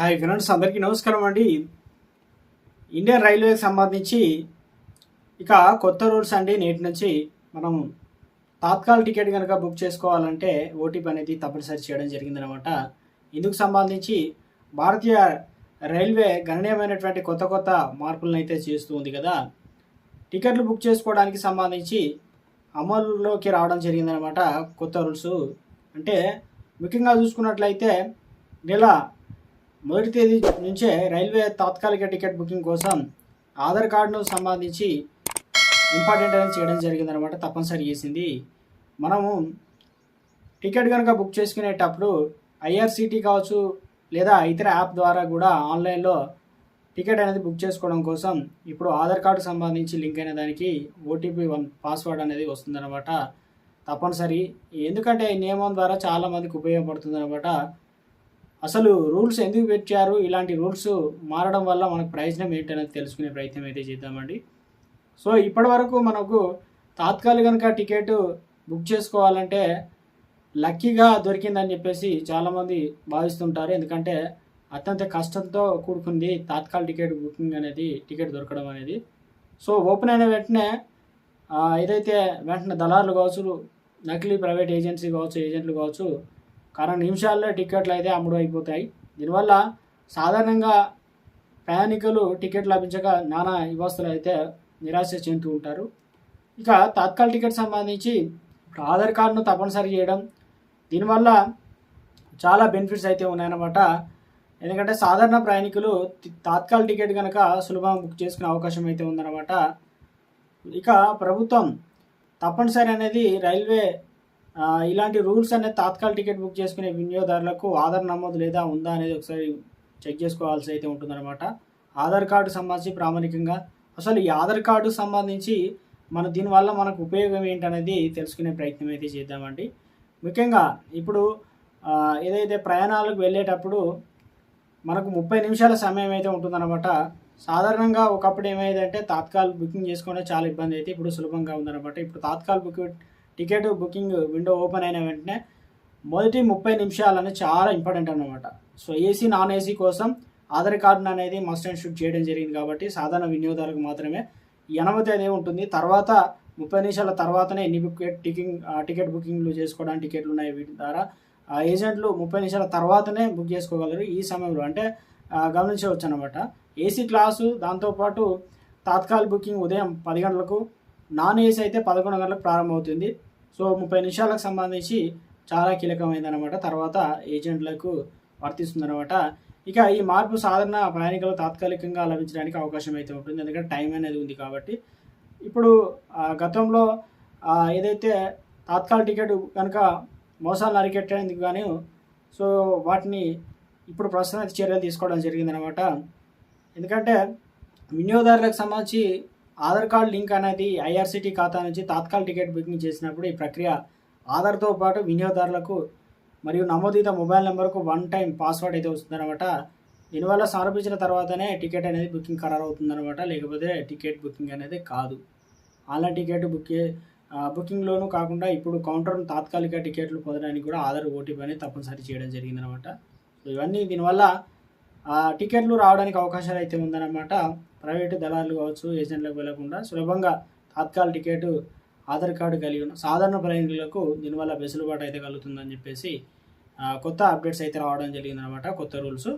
Hi friends అందరికీ నమస్కారం అండి. ఇండియన్ రైల్వేకి సంబంధించి ఇక కొత్త రూల్స్ అండి. నేటి నుంచి మనం తాత్కాల టికెట్ కనుక బుక్ చేసుకోవాలంటే ఓటీపీ అనేది తప్పనిసరి చేయడం జరిగిందనమాట ఇందుకు సంబంధించి భారతీయ రైల్వే గణనీయమైనటువంటి కొత్త కొత్త మార్పులను అయితే చేస్తూ ఉంది కదా. టికెట్లు బుక్ చేసుకోవడానికి సంబంధించి అమలులోకి రావడం జరిగిందనమాట కొత్త రూల్స్. అంటే ముఖ్యంగా చూసుకున్నట్లయితే నెల మొదటి తేదీ నుంచే రైల్వే తాత్కాలిక టికెట్ బుకింగ్ కోసం ఆధార్ కార్డును సంబంధించి ఇంపార్టెంట్ అనేది చేయడం జరిగిందనమాట తప్పనిసరి చేసింది. మనము టికెట్ కనుక బుక్ చేసుకునేటప్పుడు ఐఆర్సీటీ కావచ్చు లేదా ఇతర యాప్ ద్వారా కూడా ఆన్లైన్లో టికెట్ అనేది బుక్ చేసుకోవడం కోసం ఇప్పుడు ఆధార్ కార్డు సంబంధించి లింక్ అయిన దానికి ఓటీపీ వన్ పాస్వర్డ్ అనేది వస్తుందన్నమాట. తప్పనిసరి. ఎందుకంటే ఈ నియమం ద్వారా చాలామందికి ఉపయోగపడుతుంది అనమాట అసలు రూల్స్ ఎందుకు పెట్టారు? ఇలాంటి రూల్స్ మారడం వల్ల మనకు ప్రయోజనం ఏంటనేది తెలుసుకునే ప్రయత్నం అయితే చేద్దామండి. సో ఇప్పటి వరకు మనకు తాత్కాలిక టికెట్ బుక్ చేసుకోవాలంటే లక్కీగా దొరికిందని చెప్పేసి చాలామంది భావిస్తుంటారు. ఎందుకంటే అత్యంత కష్టంతో కూడుకుంది తాత్కాల టికెట్ బుకింగ్ అనేది టికెట్ దొరకడం అనేది. సో ఓపెన్ అయిన వెంటనే ఏదైతే వెంటనే దళారులు కావచ్చు నకిలీ ప్రైవేట్ ఏజెన్సీ కావచ్చు ఏజెంట్లు కావచ్చు కారణం నిమిషాల్లో టికెట్లు అయితే అమ్ముడు అయిపోతాయి దీనివల్ల సాధారణంగా ప్రయాణికులు టికెట్ లభించక నానా వ్యవస్థలు అయితే నిరాశ చెందుతూ ఉంటారు. ఇక తాత్కాల టికెట్ సంబంధించి ఆధార్ కార్డును తప్పనిసరి చేయడం దీనివల్ల చాలా బెనిఫిట్స్ అయితే ఉన్నాయన్నమాట. ఎందుకంటే సాధారణ ప్రయాణికులు తాత్కాల టికెట్ కనుక సులభంగా బుక్ చేసుకునే అవకాశం అయితే ఉందన్నమాట. ఇక ప్రభుత్వం తప్పనిసరి అనేది రైల్వే ఇలాంటి రూల్స్ అనేది తాత్కాల టికెట్ బుక్ చేసుకునే వినియోగదారులకు ఆధార్ నమోదు లేదా ఉందా అనేది ఒకసారి చెక్ చేసుకోవాల్సి అయితే ఉంటుందన్నమాట. ఆధార్ కార్డు సంబంధించి ప్రామాణికంగా అసలు ఈ ఆధార్ కార్డు సంబంధించి మన దీనివల్ల మనకు ఉపయోగం ఏంటనేది తెలుసుకునే ప్రయత్నం అయితే చేద్దామండి. ముఖ్యంగా ఇప్పుడు ఏదైతే ప్రయాణాలకు వెళ్ళేటప్పుడు మనకు ముప్పై నిమిషాల సమయం అయితే ఉంటుందన్నమాట. సాధారణంగా ఒకప్పుడు ఏమైందంటే తాత్కాల్ బుకింగ్ చేసుకుంటే చాలా ఇబ్బంది అయితే ఇప్పుడు సులభంగా ఉందన్నమాట. ఇప్పుడు Tatkal book ticket booking window open అయిన వెంటనే మొదటి ముప్పై నిమిషాలు అనేది చాలా ఇంపార్టెంట్ అనమాట సో ఏసీ నాన్ ఏసీ కోసం ఆధార్ కార్డును అనేది మస్ట్ అండ్ షూట్ చేయడం జరిగింది కాబట్టి సాధారణ వినియోగదారులకు మాత్రమే ఈ అనుమతి అనేది ఉంటుంది. తర్వాత ముప్పై నిమిషాల తర్వాతనే ఎన్ని బుకెట్ టికింగ్ టికెట్ బుకింగ్లు చేసుకోవడానికి టికెట్లు ఉన్నాయి వీటి ద్వారా ఏజెంట్లు ముప్పై నిమిషాల తర్వాతనే బుక్ చేసుకోగలరు ఈ సమయంలో. అంటే గమనించవచ్చు అనమాట ఏసీ క్లాసు దాంతోపాటు తాత్కాలిక బుకింగ్ ఉదయం పది గంటలకు నాన్ ఏసీ అయితే పదకొండు గంటలకు ప్రారంభమవుతుంది. సో ముప్పై నిమిషాలకు సంబంధించి చాలా కీలకమైందనమాట తర్వాత ఏజెంట్లకు వర్తిస్తుందనమాట ఇక ఈ మార్పు సాధారణ ప్రయాణికులు తాత్కాలికంగా లభించడానికి అవకాశం అయితే ఉంటుంది. ఎందుకంటే టైం అనేది ఉంది కాబట్టి. ఇప్పుడు గతంలో ఏదైతే తాత్కాల టికెట్ కనుక మోసాలు అరికెట్టేందుకు కానీ సో వాటిని ఇప్పుడు ప్రస్తుతం చర్యలు తీసుకోవడం జరిగిందనమాట ఎందుకంటే వినియోగదారులకు సంబంధించి ఆధార్ కార్డ్ లింక్ అనేది ఐఆర్సిటీ ఖాతా నుంచి తాత్కాల టికెట్ బుకింగ్ చేసినప్పుడు ఈ ప్రక్రియ ఆధార్తో పాటు వినియోగదారులకు మరియు నమోదిత మొబైల్ నెంబర్కు వన్ టైం పాస్వర్డ్ అయితే వస్తుందన్నమాట. దీనివల్ల సమర్పించిన తర్వాతనే టికెట్ అనేది బుకింగ్ ఖరారు అవుతుందన్నమాట లేకపోతే టికెట్ బుకింగ్ అనేది కాదు. ఆన్లైన్ టికెట్ బుక్ బుకింగ్లోనూ కాకుండా ఇప్పుడు కౌంటర్ తాత్కాలిక టికెట్లు పొందడానికి కూడా ఆధార్ ఓటీపీ అనేది తప్పనిసరి చేయడం జరిగిందనమాట సో ఇవన్నీ దీనివల్ల టికెట్లు రావడానికి అవకాశాలు అయితే ఉందన్నమాట. ప్రైవేటు దళాలు కావచ్చు ఏజెంట్లకు వెళ్ళకుండా సులభంగా తాత్కాల టికెట్ ఆధార్ కార్డు కలిగి ఉన్న సాధారణ ప్రయాణికులకు దీనివల్ల వెసులుబాటు అయితే కలుగుతుందని చెప్పేసి కొత్త అప్డేట్స్ అయితే రావడం జరిగిందనమాట కొత్త రూల్స్.